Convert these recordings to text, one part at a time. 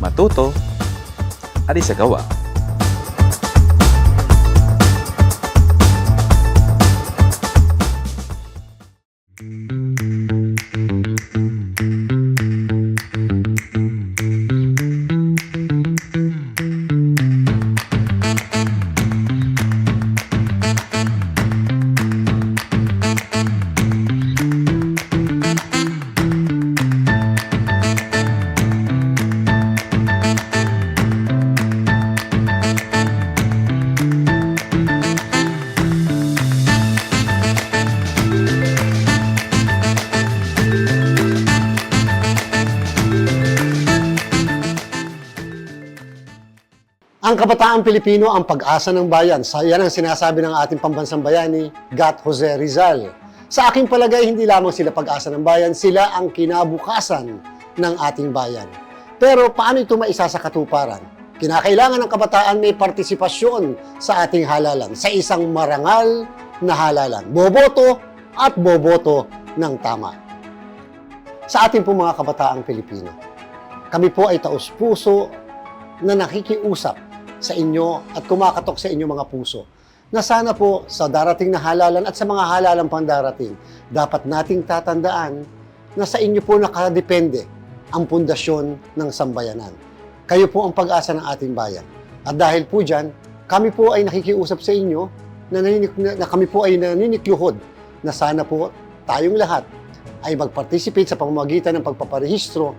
matuto, at isagawa. Ang kabataan Pilipino ang pag-asa ng bayan. Sa yan ang sinasabi ng ating pambansang bayani, Gat Jose Rizal. Sa aking palagay, hindi lamang sila pag-asa ng bayan, sila ang kinabukasan ng ating bayan. Pero paano ito maisa sa katuparan? Kinakailangan ng kabataan may partisipasyon sa ating halalan, sa isang marangal na halalan. Boboto at boboto ng tama. Sa ating po mga kabataang Pilipino, kami po ay taus-puso na nakikiusap sa inyo at kumakatok sa inyong mga puso na sana po sa darating na halalan at sa mga halalan pang darating, dapat nating tatandaan na sa inyo po nakadepende ang pundasyon ng sambayanan. Kayo po ang pag-asa ng ating bayan. At dahil po dyan, kami po ay nakikiusap sa inyo na, naninik, na, na kami po ay naninikluhod na sana po tayong lahat ay mag-participate sa pamamagitan ng pagpaparehistro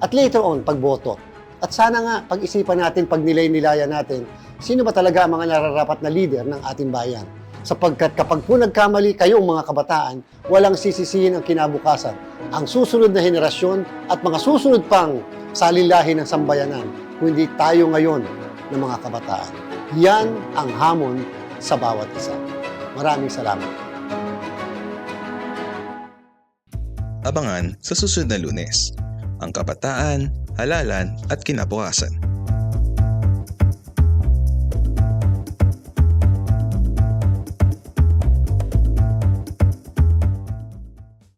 at later on, pagboto. At sana nga, pag-isipan natin, pag nilay-nilaya natin, sino ba talaga ang mga nararapat na leader ng ating bayan. Sapagkat kapag po nagkamali kayong mga kabataan, walang sisisihin ang kinabukasan. Ang susunod na henerasyon at mga susunod pang salilahin ng sambayanan, kundi tayo ngayon ng mga kabataan. Yan ang hamon sa bawat isa. Maraming salamat. Abangan sa susunod na lunes. Ang kabataan, halalan at kinabukasan.